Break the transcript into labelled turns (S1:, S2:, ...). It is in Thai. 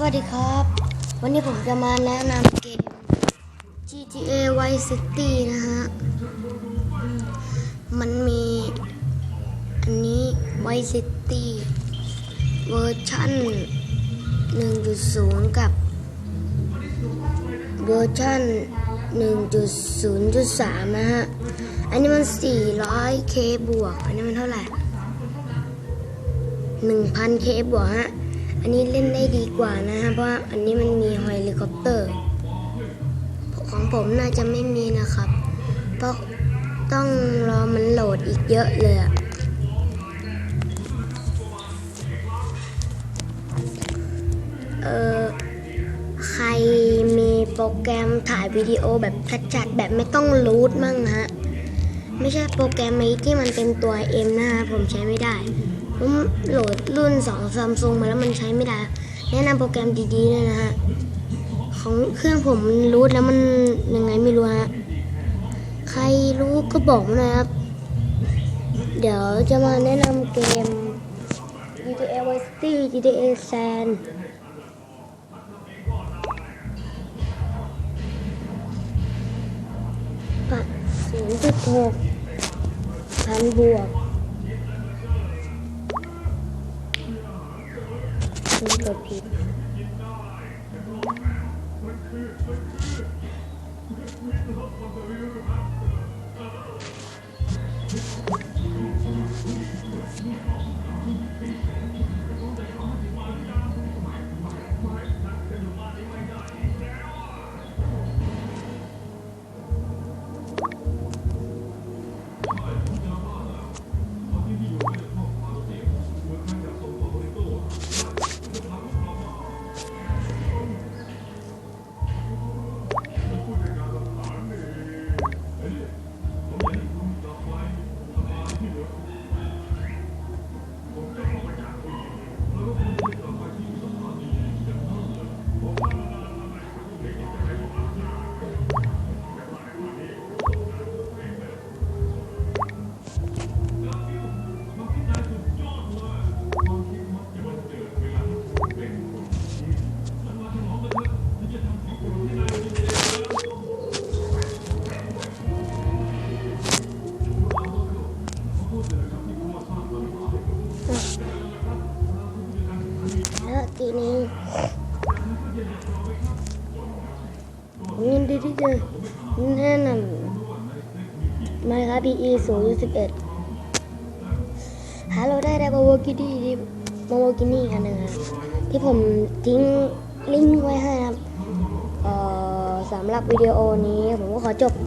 S1: สวัสดีครับ วันนี้ผมจะมาแนะนำเกม GTA Vice City นะฮะ มันมี อันนี้ Vice City เวอร์ชัน1.0 กับเวอร์ชัน1.0.3 นะฮะ อันนี้มัน 400k บวก อันนี้มันเท่าไหร่ 1,000k บวกฮะ นนี้เล่นได้ดีกว่านะฮะ เพราะว่าอันนี้มันมีเฮลิคอปเตอร์ ของผมน่าจะไม่มีนะครับ เพราะต้องรอมันโหลดอีกเยอะเลยอะเออใครมีโปรแกรมถ่ายวิดีโอแบบชัดๆแบบไม่ต้องรูทมั่งฮะ ไม่ใช่โปรแกรมไอ้ที่มันเป็นตัว M นะฮะ ผมใช้ไม่ได้ โหลดรุ่น2ซัมซุงมาแล้วมันใช้ไม่ได้ แนะนำโปรแกรมดีๆเลยนะฮะ ของเครื่องผมมันรูทแล้วมันยังไงไม่รู้ฮะ ใครรู้ก็บอกมาหนะครับ เดี๋ยวจะมาแนะนำเกม GTA Vice City GTA San ปัดศูนย์จุดหกพันบวก มันกดผิดแล้วทีนี้ผม you. ยินดีที่จะแนะนำมาครับ PE 0 11ฮัลโหลได้ได้บาวกินี่บาวกินี่กันหนึ่งครับที่ผมทิ้งลิงก์ไว้ให้ครับเอ่อสำหรับวิดีโอนี้ผมก็ขอจบ